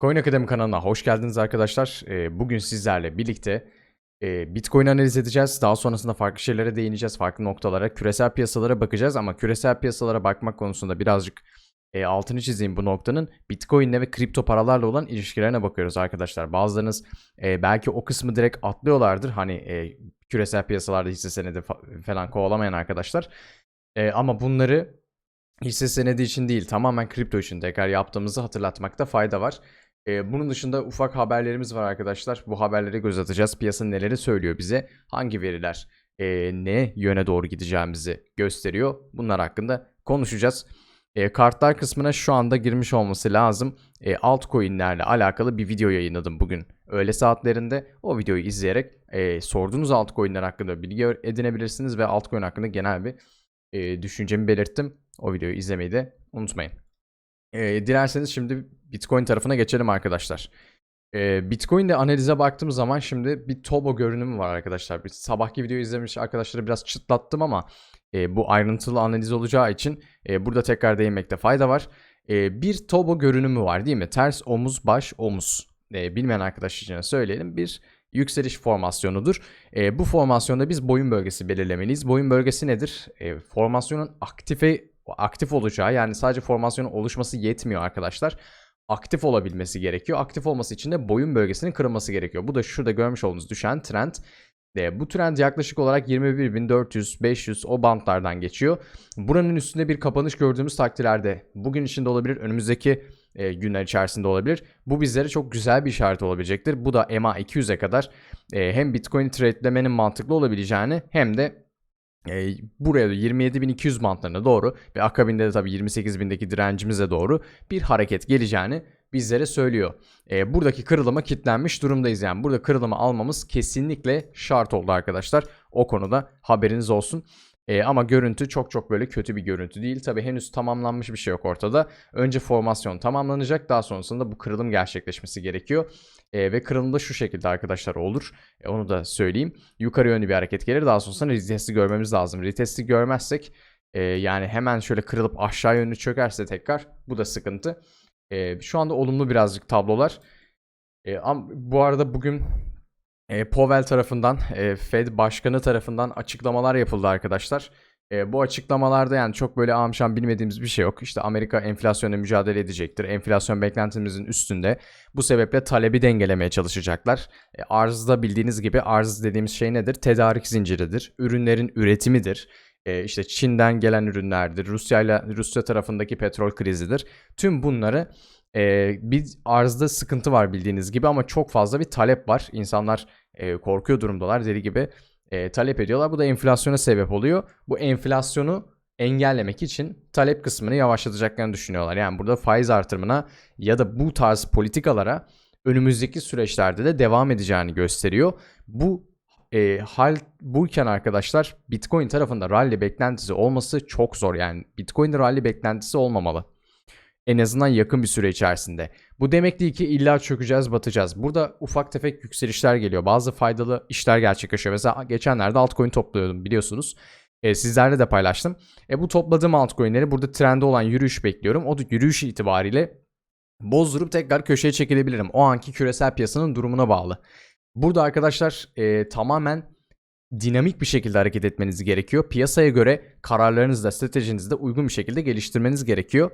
Coin Akademi kanalına hoş geldiniz arkadaşlar. Ee, Bugün sizlerle birlikte e, Bitcoin analiz edeceğiz. Daha sonrasında farklı şeylere değineceğiz, farklı noktalara, küresel piyasalara bakacağız. Ama küresel piyasalara bakmak konusunda birazcık e, altını çizeyim bu noktanın. Bitcoin ve kripto paralarla olan ilişkilerine bakıyoruz arkadaşlar. Bazılarınız e, belki o kısmı direkt atlıyorlardır. Hani küresel piyasalarda hisse senedi fa- falan kovalamayan arkadaşlar. Ama bunları hisse senedi için değil tamamen kripto için tekrar yaptığımızı hatırlatmakta fayda var. Ee, bunun dışında ufak haberlerimiz var arkadaşlar. Bu haberlere göz atacağız. Piyasa neleri söylüyor bize? Hangi veriler e, ne yöne doğru gideceğimizi gösteriyor? Bunlar hakkında konuşacağız. E, kartlar kısmına şu anda girmiş olması lazım. E, altcoin'lerle alakalı bir video yayınladım bugün. Öğle saatlerinde o videoyu izleyerek e, sorduğunuz altcoin'ler hakkında bilgi edinebilirsiniz ve altcoin hakkında genel bir e, düşüncemi belirttim. O videoyu izlemeyi de unutmayın. E, dilerseniz şimdi Bitcoin tarafına geçelim arkadaşlar. E, Bitcoin'de analize baktığım zaman şimdi bir Tobo görünümü var arkadaşlar. Bir sabahki videoyu izlemiş arkadaşları biraz çıtlattım ama e, bu ayrıntılı analiz olacağı için e, burada tekrar değinmekte fayda var. E, bir Tobo görünümü var değil mi? Ters omuz baş omuz. E, bilmeyen arkadaş için söyleyelim. Bir yükseliş formasyonudur. Bu formasyonda biz boyun bölgesi belirlemeliyiz. Boyun bölgesi nedir? Formasyonun aktife aktif olacağı yani sadece formasyonun oluşması yetmiyor arkadaşlar. Aktif olabilmesi gerekiyor. Aktif olması için de boyun bölgesinin kırılması gerekiyor. Bu da şurada görmüş olduğunuz düşen trend. E, bu trend yaklaşık olarak 21.400-500 o bantlardan geçiyor. Buranın üstünde bir kapanış gördüğümüz takdirlerde bugün içinde olabilir, önümüzdeki e, günler içerisinde olabilir. Bu bizlere çok güzel bir işaret olabilecektir. Bu da EMA 200'e kadar e, hem Bitcoin tradelemenin mantıklı olabileceğini hem de e, buraya da 27.200 bantlarına doğru ve akabinde de tabii 28.000'deki direncimize doğru bir hareket geleceğini bizlere söylüyor. E, buradaki kırılıma kilitlenmiş durumdayız yani. Burada kırılımı almamız kesinlikle şart oldu arkadaşlar. O konuda haberiniz olsun. E, ama görüntü çok çok böyle kötü bir görüntü değil. Tabi henüz tamamlanmış bir şey yok ortada. Önce formasyon tamamlanacak. Daha sonrasında bu kırılım gerçekleşmesi gerekiyor. E, ve kırılım da şu şekilde arkadaşlar olur. E, onu da söyleyeyim. Yukarı yönlü bir hareket gelir. Daha sonrasında retesti görmemiz lazım. Retesti görmezsek e, yani hemen şöyle kırılıp aşağı yönlü çökerse tekrar bu da sıkıntı. E, şu anda olumlu birazcık tablolar. E, bu arada bugün e, Powell tarafından, e, Fed başkanı tarafından açıklamalar yapıldı arkadaşlar. E, bu açıklamalarda yani çok böyle amşan bilmediğimiz bir şey yok. İşte Amerika enflasyonla mücadele edecektir. Enflasyon beklentimizin üstünde. Bu sebeple talebi dengelemeye çalışacaklar. E, arzda bildiğiniz gibi arz dediğimiz şey nedir? Tedarik zinciridir. Ürünlerin üretimidir. E, işte Çin'den gelen ürünlerdir. Rusya ile Rusya tarafındaki petrol krizidir. Tüm bunları e, bir arzda sıkıntı var bildiğiniz gibi ama çok fazla bir talep var. İnsanlar e, korkuyor durumdalar deli gibi e, talep ediyorlar. Bu da enflasyona sebep oluyor. Bu enflasyonu engellemek için talep kısmını yavaşlatacaklarını düşünüyorlar. Yani burada faiz artırımına ya da bu tarz politikalara önümüzdeki süreçlerde de devam edeceğini gösteriyor. Bu e, hal buyken arkadaşlar Bitcoin tarafında rally beklentisi olması çok zor. Yani Bitcoin'de rally beklentisi olmamalı. En azından yakın bir süre içerisinde. Bu demek değil ki illa çökeceğiz, batacağız. Burada ufak tefek yükselişler geliyor. Bazı faydalı işler gerçekleşiyor. Mesela geçenlerde altcoin topluyordum biliyorsunuz. E, sizlerle de paylaştım. E, bu topladığım altcoin'leri burada trende olan yürüyüş bekliyorum. O da yürüyüş itibariyle bozdurup tekrar köşeye çekilebilirim. O anki küresel piyasanın durumuna bağlı. Burada arkadaşlar e, tamamen dinamik bir şekilde hareket etmeniz gerekiyor. Piyasaya göre kararlarınızı da stratejinizi de uygun bir şekilde geliştirmeniz gerekiyor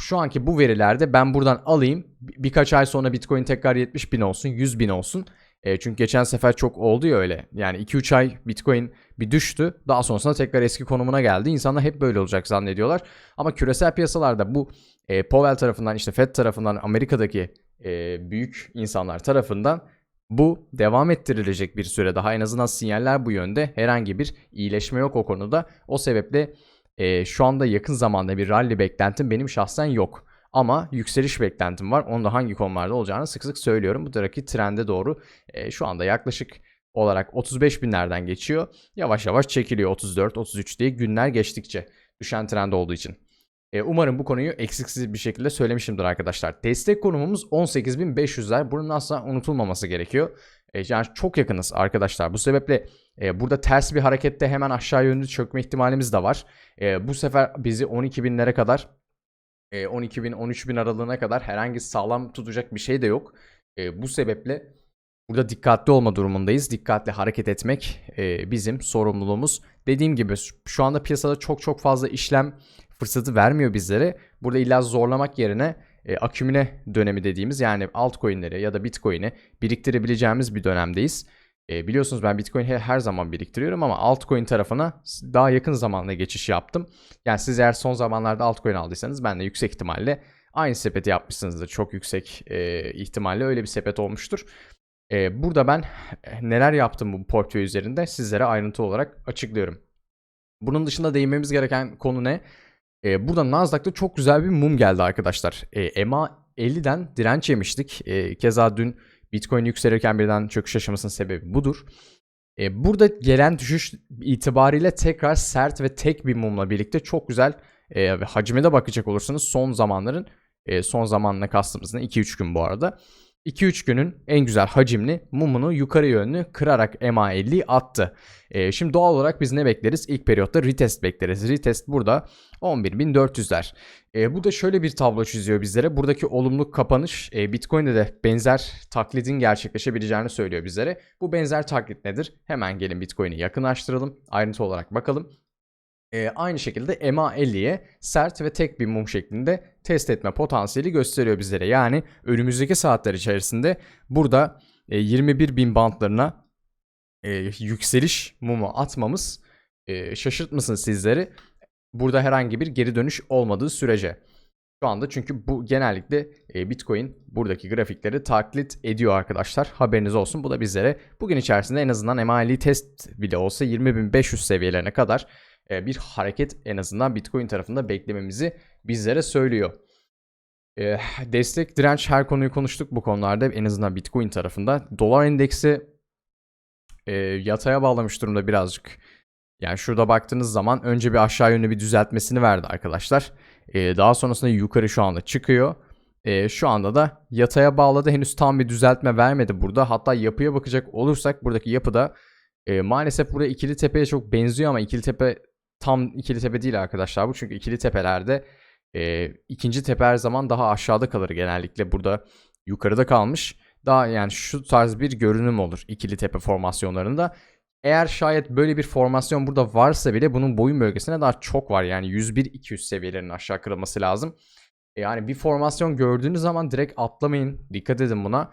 şu anki bu verilerde ben buradan alayım. Bir, birkaç ay sonra Bitcoin tekrar 70 bin olsun, 100 bin olsun. E, çünkü geçen sefer çok oldu ya öyle. Yani 2-3 ay Bitcoin bir düştü. Daha sonrasında tekrar eski konumuna geldi. İnsanlar hep böyle olacak zannediyorlar. Ama küresel piyasalarda bu e, Powell tarafından işte Fed tarafından Amerika'daki e, büyük insanlar tarafından bu devam ettirilecek bir süre daha. En azından sinyaller bu yönde. Herhangi bir iyileşme yok o konuda. O sebeple e, şu anda yakın zamanda bir rally beklentim benim şahsen yok. Ama yükseliş beklentim var. Onu da hangi konularda olacağını sık sık söylüyorum. Bu taraftaki trende doğru e, şu anda yaklaşık olarak 35 binlerden geçiyor. Yavaş yavaş çekiliyor 34-33 diye günler geçtikçe düşen trend olduğu için. E, umarım bu konuyu eksiksiz bir şekilde söylemişimdir arkadaşlar. Destek konumumuz 18.500'ler. Bunun asla unutulmaması gerekiyor. E, yani çok yakınız arkadaşlar. Bu sebeple e, burada ters bir harekette hemen aşağı yönlü çökme ihtimalimiz de var. E, bu sefer bizi 12 binlere kadar e, 12 bin 13 bin aralığına kadar herhangi sağlam tutacak bir şey de yok. E, bu sebeple burada dikkatli olma durumundayız. Dikkatli hareket etmek e, bizim sorumluluğumuz. Dediğim gibi şu anda piyasada çok çok fazla işlem fırsatı vermiyor bizlere. Burada illa zorlamak yerine e, akümüle dönemi dediğimiz yani altcoin'leri ya da bitcoin'i biriktirebileceğimiz bir dönemdeyiz. E, biliyorsunuz ben bitcoin her, zaman biriktiriyorum ama altcoin tarafına daha yakın zamanda geçiş yaptım. Yani siz eğer son zamanlarda altcoin aldıysanız ben de yüksek ihtimalle aynı sepeti yapmışsınızdır. Çok yüksek e, ihtimalle öyle bir sepet olmuştur. E, burada ben neler yaptım bu portföy üzerinde sizlere ayrıntı olarak açıklıyorum. Bunun dışında değinmemiz gereken konu ne? E, burada Nasdaq'ta çok güzel bir mum geldi arkadaşlar. E, EMA 50'den direnç yemiştik. E, keza dün Bitcoin yükselirken birden çöküş yaşamasının sebebi budur. E, burada gelen düşüş itibariyle tekrar sert ve tek bir mumla birlikte çok güzel e, ve hacime de bakacak olursanız son zamanların e, son zamanına kastımız ne? 2-3 gün bu arada. 2-3 günün en güzel hacimli mumunu yukarı yönlü kırarak MA50'yi attı. E, şimdi doğal olarak biz ne bekleriz? İlk periyotta retest bekleriz. Retest burada 11.400'ler. E, bu da şöyle bir tablo çiziyor bizlere. Buradaki olumlu kapanış e, Bitcoin'de de benzer taklidin gerçekleşebileceğini söylüyor bizlere. Bu benzer taklit nedir? Hemen gelin Bitcoin'i yakınlaştıralım. Ayrıntı olarak bakalım. E, aynı şekilde MA50'ye sert ve tek bir mum şeklinde test etme potansiyeli gösteriyor bizlere. Yani önümüzdeki saatler içerisinde burada e, 21 bin bantlarına e, yükseliş mumu atmamız e, şaşırtmasın sizleri. Burada herhangi bir geri dönüş olmadığı sürece. Şu anda çünkü bu genellikle e, Bitcoin buradaki grafikleri taklit ediyor arkadaşlar. Haberiniz olsun. Bu da bizlere bugün içerisinde en azından MA50 test bile olsa 20.500 seviyelerine kadar e, bir hareket en azından Bitcoin tarafında beklememizi bizlere söylüyor. E, destek, direnç her konuyu konuştuk bu konularda en azından Bitcoin tarafında. Dolar endeksi e, yataya bağlamış durumda birazcık. Yani şurada baktığınız zaman önce bir aşağı yönlü bir düzeltmesini verdi arkadaşlar. E, daha sonrasında yukarı şu anda çıkıyor. E, şu anda da yataya bağladı. Henüz tam bir düzeltme vermedi burada. Hatta yapıya bakacak olursak buradaki yapıda e, maalesef burada ikili tepeye çok benziyor ama ikili tepe tam ikili tepe değil arkadaşlar bu. Çünkü ikili tepelerde e, ikinci tepe her zaman daha aşağıda kalır genellikle. Burada yukarıda kalmış. Daha yani şu tarz bir görünüm olur ikili tepe formasyonlarında. Eğer şayet böyle bir formasyon burada varsa bile bunun boyun bölgesine daha çok var. Yani 101-200 seviyelerinin aşağı kırılması lazım. E, yani bir formasyon gördüğünüz zaman direkt atlamayın. Dikkat edin buna.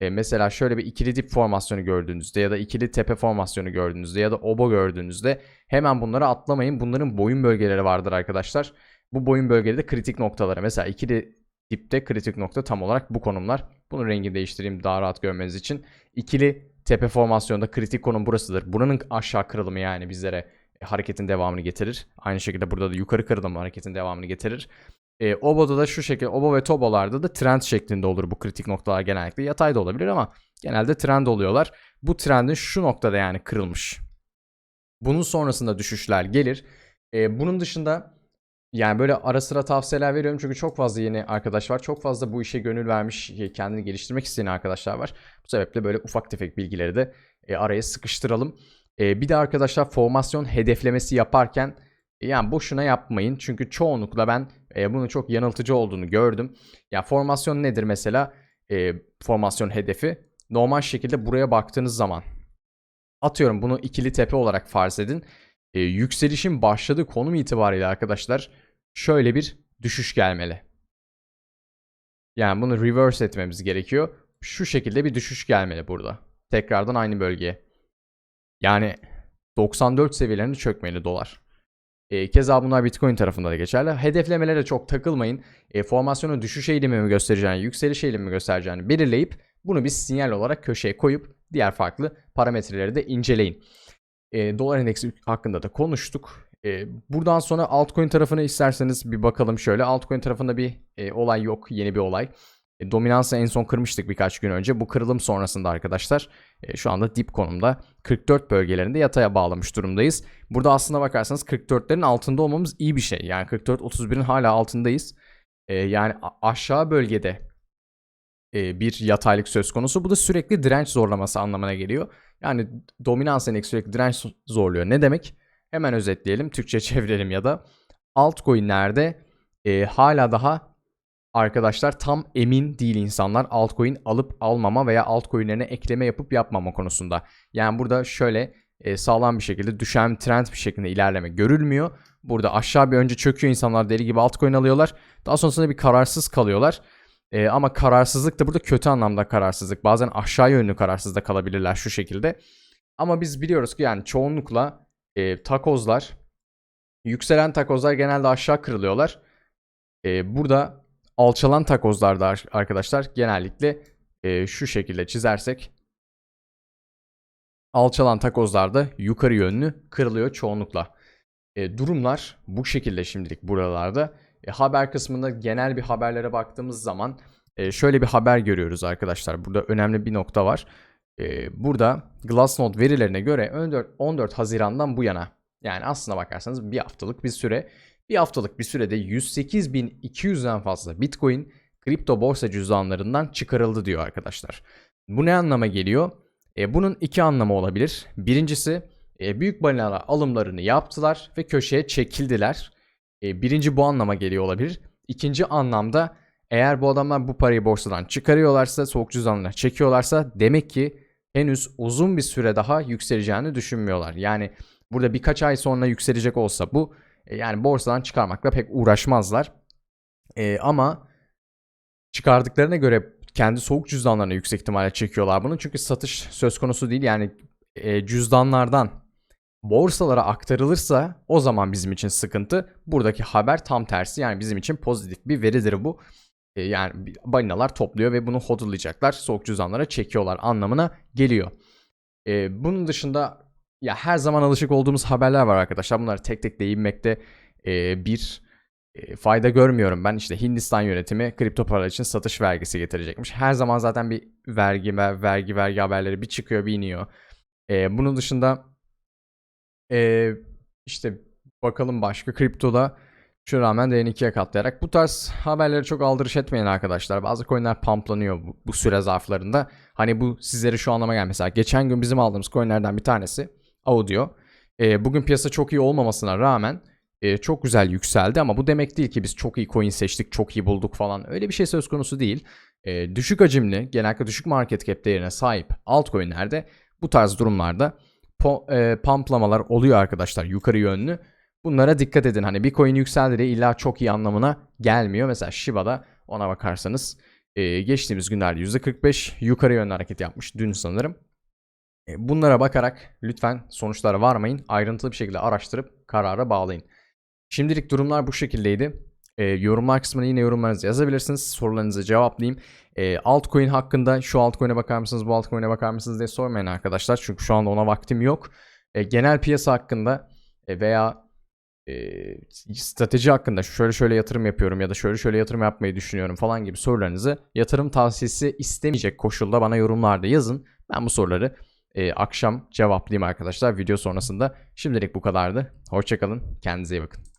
E, mesela şöyle bir ikili dip formasyonu gördüğünüzde ya da ikili tepe formasyonu gördüğünüzde ya da obo gördüğünüzde hemen bunları atlamayın. Bunların boyun bölgeleri vardır arkadaşlar. Bu boyun bölgeleri de kritik noktaları. Mesela ikili dipte kritik nokta tam olarak bu konumlar. Bunun rengini değiştireyim daha rahat görmeniz için. İkili tepe formasyonda kritik konum burasıdır. Buranın aşağı kırılımı yani bizlere hareketin devamını getirir. Aynı şekilde burada da yukarı kırılımı hareketin devamını getirir. E, Obo'da da şu şekilde Obo ve Tobo'larda da trend şeklinde olur bu kritik noktalar genellikle. Yatay da olabilir ama genelde trend oluyorlar. Bu trendin şu noktada yani kırılmış. Bunun sonrasında düşüşler gelir. E, bunun dışında yani böyle ara sıra tavsiyeler veriyorum çünkü çok fazla yeni arkadaş var. Çok fazla bu işe gönül vermiş, kendini geliştirmek isteyen arkadaşlar var. Bu sebeple böyle ufak tefek bilgileri de e, araya sıkıştıralım. E, bir de arkadaşlar formasyon hedeflemesi yaparken yani boşuna yapmayın. Çünkü çoğunlukla ben e, bunun çok yanıltıcı olduğunu gördüm. Ya formasyon nedir mesela? E, formasyon hedefi. Normal şekilde buraya baktığınız zaman atıyorum bunu ikili tepe olarak farz edin. E, yükselişin başladığı konum itibariyle arkadaşlar şöyle bir düşüş gelmeli. Yani bunu reverse etmemiz gerekiyor. Şu şekilde bir düşüş gelmeli burada. Tekrardan aynı bölgeye. Yani 94 seviyelerinde çökmeli dolar. E, keza bunlar Bitcoin tarafında da geçerli. Hedeflemelere çok takılmayın. E, formasyonun düşüş eğilimi mi göstereceğini, yükseliş eğilimi mi göstereceğini belirleyip bunu bir sinyal olarak köşeye koyup diğer farklı parametreleri de inceleyin. E, dolar endeksi hakkında da konuştuk. E, buradan sonra altcoin tarafını isterseniz bir bakalım şöyle. Altcoin tarafında bir e, olay yok, yeni bir olay. E, dominansı en son kırmıştık birkaç gün önce. Bu kırılım sonrasında arkadaşlar e, şu anda dip konumda 44 bölgelerinde yataya bağlamış durumdayız. Burada aslında bakarsanız 44'lerin altında olmamız iyi bir şey. Yani 44-31'in hala altındayız. E, yani aşağı bölgede e, bir yataylık söz konusu. Bu da sürekli direnç zorlaması anlamına geliyor. Yani dominans endeksi sürekli direnç zorluyor. Ne demek? Hemen özetleyelim. Türkçe çevirelim ya da altcoin'lerde e, hala daha arkadaşlar tam emin değil insanlar altcoin alıp almama veya altcoin'lerine ekleme yapıp yapmama konusunda. Yani burada şöyle e, sağlam bir şekilde düşen trend bir şekilde ilerleme görülmüyor. Burada aşağı bir önce çöküyor insanlar deli gibi altcoin alıyorlar. Daha sonrasında bir kararsız kalıyorlar. E, ama kararsızlık da burada kötü anlamda kararsızlık. Bazen aşağı yönlü kararsız da kalabilirler şu şekilde. Ama biz biliyoruz ki yani çoğunlukla e, takozlar, yükselen takozlar genelde aşağı kırılıyorlar. E, burada alçalan takozlarda ar- arkadaşlar genellikle e, şu şekilde çizersek alçalan takozlarda yukarı yönlü kırılıyor çoğunlukla. E, durumlar bu şekilde şimdilik buralarda. E, haber kısmında genel bir haberlere baktığımız zaman e, şöyle bir haber görüyoruz arkadaşlar. Burada önemli bir nokta var. E, burada Glassnode verilerine göre 14, 14 Haziran'dan bu yana yani aslına bakarsanız bir haftalık bir süre bir haftalık bir sürede 108.200'den fazla Bitcoin kripto borsa cüzdanlarından çıkarıldı diyor arkadaşlar. Bu ne anlama geliyor? E, bunun iki anlamı olabilir. Birincisi e, büyük balinalar alımlarını yaptılar ve köşeye çekildiler. E, birinci bu anlama geliyor olabilir. İkinci anlamda eğer bu adamlar bu parayı borsadan çıkarıyorlarsa, soğuk cüzdanlarına çekiyorlarsa demek ki henüz uzun bir süre daha yükseleceğini düşünmüyorlar. Yani burada birkaç ay sonra yükselecek olsa bu yani borsadan çıkarmakla pek uğraşmazlar. E, ama çıkardıklarına göre kendi soğuk cüzdanlarına yüksek ihtimalle çekiyorlar bunu. Çünkü satış söz konusu değil. Yani e, cüzdanlardan borsalara aktarılırsa o zaman bizim için sıkıntı. Buradaki haber tam tersi. Yani bizim için pozitif bir veridir bu. E, yani balinalar topluyor ve bunu hodullayacaklar. Soğuk cüzdanlara çekiyorlar anlamına geliyor. E, bunun dışında ya her zaman alışık olduğumuz haberler var arkadaşlar. Bunları tek tek değinmekte e, bir e, fayda görmüyorum ben. İşte Hindistan yönetimi kripto paralar için satış vergisi getirecekmiş. Her zaman zaten bir vergi ve vergi vergi haberleri bir çıkıyor bir iniyor. E, bunun dışında e, işte bakalım başka kriptoda şu rağmen değerini ikiye katlayarak bu tarz haberleri çok aldırış etmeyin arkadaşlar. Bazı coinler pumplanıyor bu, bu süre zarflarında. Hani bu sizlere şu anlama gel mesela. Geçen gün bizim aldığımız coinlerden bir tanesi Audio. E, bugün piyasa çok iyi olmamasına rağmen e, çok güzel yükseldi ama bu demek değil ki biz çok iyi coin seçtik, çok iyi bulduk falan. Öyle bir şey söz konusu değil. E, düşük hacimli, genellikle düşük market cap değerine sahip altcoin'lerde bu tarz durumlarda po, e, pumplamalar oluyor arkadaşlar yukarı yönlü. Bunlara dikkat edin. Hani bir coin yükseldi de illa çok iyi anlamına gelmiyor. Mesela Shiba'da ona bakarsanız e, geçtiğimiz günlerde %45 yukarı yönlü hareket yapmış dün sanırım. E, bunlara bakarak lütfen sonuçlara varmayın. Ayrıntılı bir şekilde araştırıp karara bağlayın. Şimdilik durumlar bu şekildeydi. E, yorumlar kısmına yine yorumlarınızı yazabilirsiniz. Sorularınızı cevaplayayım. E, altcoin hakkında şu altcoin'e bakar mısınız, bu altcoin'e bakar mısınız diye sormayın arkadaşlar. Çünkü şu anda ona vaktim yok. E, genel piyasa hakkında e, veya e, strateji hakkında şöyle şöyle yatırım yapıyorum ya da şöyle şöyle yatırım yapmayı düşünüyorum falan gibi sorularınızı yatırım tavsiyesi istemeyecek koşulda bana yorumlarda yazın. Ben bu soruları e, akşam cevaplayayım arkadaşlar video sonrasında. Şimdilik bu kadardı. Hoşçakalın. Kendinize iyi bakın.